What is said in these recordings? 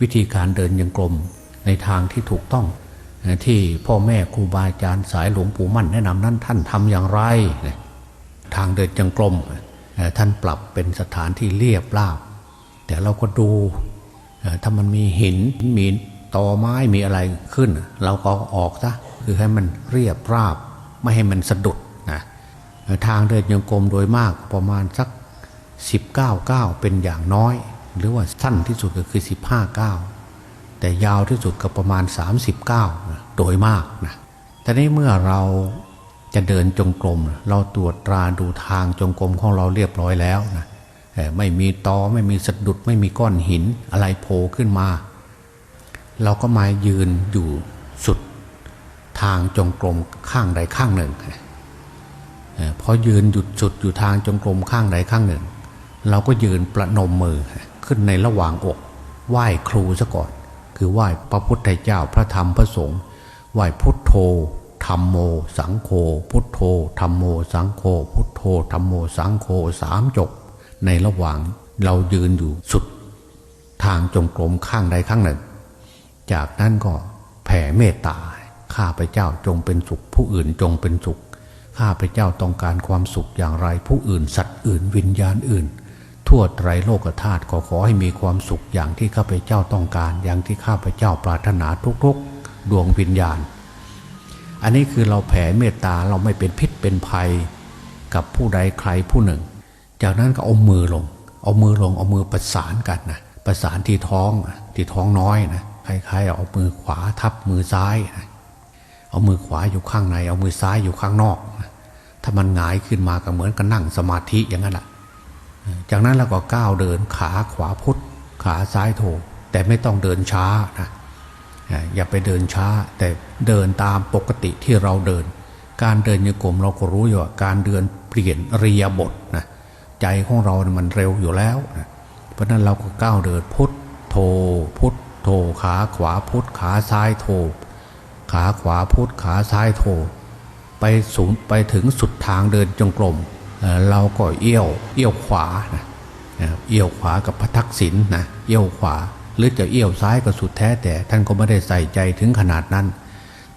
วิธีการเดินยังกลมในทางที่ถูกต้อง ที่พ่อแม่ครูบาอาจารย์สายหลวงปู่มั่นแนะนำนั้นท่านทำอย่างไร ทางเดินยังกลมท่านปรับเป็นสถานที่เรียบราบ แต่เราก็ดูถ้ามันมีหินมีตอไม้มีอะไรขึ้น เราก็ออกซะคือให้มันเรียบราบ ไม่ให้มันสะดุดนะทางเดินยังกลมโดยมากประมาณสัก 19ก้าวเป็นอย่างน้อย หรือว่าสั้นที่สุดก็คือ 15ก้าวแต่ยาวที่สุดก็ประมาณ30ก้าวนะโดยมากนะแต่นี้เมื่อเราจะเดินจงกรม เราตรวจตราดูทางจงกรมของเราเรียบร้อยแล้วนะไม่มีตอไม่มีสะดุดไม่มีก้อนหินอะไรโผล่ขึ้นมา เราก็มายืนอยู่สุดทางจงกรมข้างใดข้างหนึ่งพอยืนหยุดจุดอยู่ทางจงกรมข้างใดข้างหนึ่ง เราก็ยืนประนมมือ ขึ้นในระหว่างอก ไหว้ครูซะก่อน คือไหว้พระพุทธเจ้าพระธรรมพระสงฆ์ไหว้พุทโธธรรมโม สังโฆพุทโธธรรมโม สังโฆพุทโธธรรมโม สังโฆสามจบ ในระหว่างเรายืนอยู่สุด ทางจงกรมข้างใดข้างหนึ่ง จากนั้นก็แผ่เมตตาข้าพเจ้าจงเป็นสุข ผู้อื่นจงเป็นสุขข้าพเจ้าต้องการความสุขอย่างไร ผู้อื่นสัตว์อื่นวิญญาณอื่น ทั่วไตรโลกธาตุก็ขอให้มีความสุขอย่างที่ข้าพเจ้าต้องการ อย่างที่ข้าพเจ้าปรารถนาทุกๆ ดวงวิญญาณ อันนี้คือเราแผ่เมตตาเราไม่เป็นพิษเป็นภัยกับผู้ใดใครผู้หนึ่ง จากนั้นก็เอามือลง เอามือลงเอามือประสานกันนะประสานที่ท้องที่ท้องน้อยนะคล้ายๆเอามือขวาทับมือซ้ายนะเอามือขวาอยู่ข้างใน เอามือซ้ายอยู่ข้างนอกนะถ้ามันหงายขึ้นมาก็เหมือนกับนั่งสมาธิอย่างนั้นแหละ จากนั้นเราก็ก้าวเดินขาขวาพุทธขาซ้ายโถแต่ไม่ต้องเดินช้านะอย่าไปเดินช้า แต่เดินตามปกติที่เราเดิน การเดินโยกลมเราก็รู้อยู่ว่าการเดินเปลี่ยนเรียบทนะใจของเรานะมันเร็วอยู่แล้วนะเพราะนั้นเราก็ก้าวเดินพุทธโธพุทธโธขาขวาพุทธขาซ้ายโธขาขวาพุทธขาซ้ายโธไปสูงไปถึงสุดทางเดินจงกรม เราก็เอี้ยวเอี้ยวขวานะเอี้ยวขวากับพระทักษิณนะเอี้ยวขวา หรือจะเอี้ยวซ้ายก็สุดแท้แต่ท่านก็ไม่ได้ใส่ใจถึงขนาดนั้น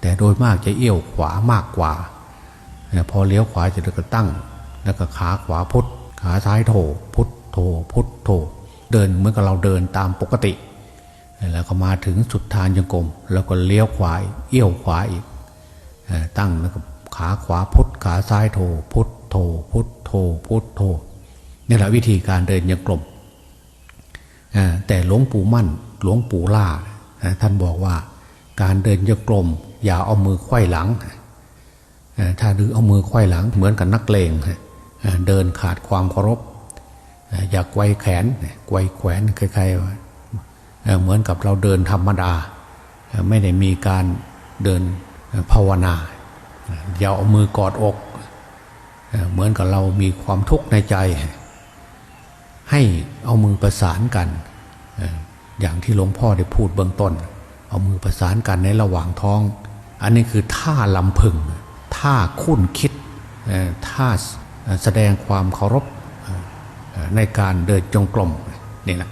แต่โดยมากจะเอี้ยวขวามากกว่า พอเลี้ยวขวาจะก็ตั้ง แล้วก็ขาขวาพุทธขาซ้ายโถพุทธโถพุทธโถเดินเหมือนกับเราเดินตามปกติ แล้วก็มาถึงสุดทางจงกรมแล้วก็เลี้ยวขวาเอี้ยวขวาอีกตั้งแล้วก็ขาขวาพุทธขาซ้ายโถพุทธ โถพุทโถพุทโถนี่แหละวิธีการเดินยังกลมอ่อแต่หลวงปู่มั่นหลวงปู่ล่า ท่านบอกว่าการเดินยังกลม อย่าเอามือไขว้หลังอ่อถ้าดือเอามือไขว้หลังเหมือนกับนักเลงเดินขาดความเคารพ อย่าไกวแขนไกวแขวนคล้ายๆเหมือนกับเราเดินธรรมดา ไม่ได้มีการเดินภาวนา อย่าเอามือกอดอก เหมือนกับเรามีความทุกข์ในใจ ให้เอามือประสานกัน อย่างที่หลวงพ่อได้พูดเบื้องต้น เอามือประสานกันในระหว่างท้อง อันนี้คือท่าลำพึง ท่าคุ้นคิด ท่าแสดงความเคารพในการเดินจงกรมนี่แหละ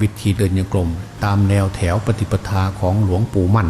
วิธีเดินจงกรมตามแนวแถวปฏิปทาของหลวงปู่มั่น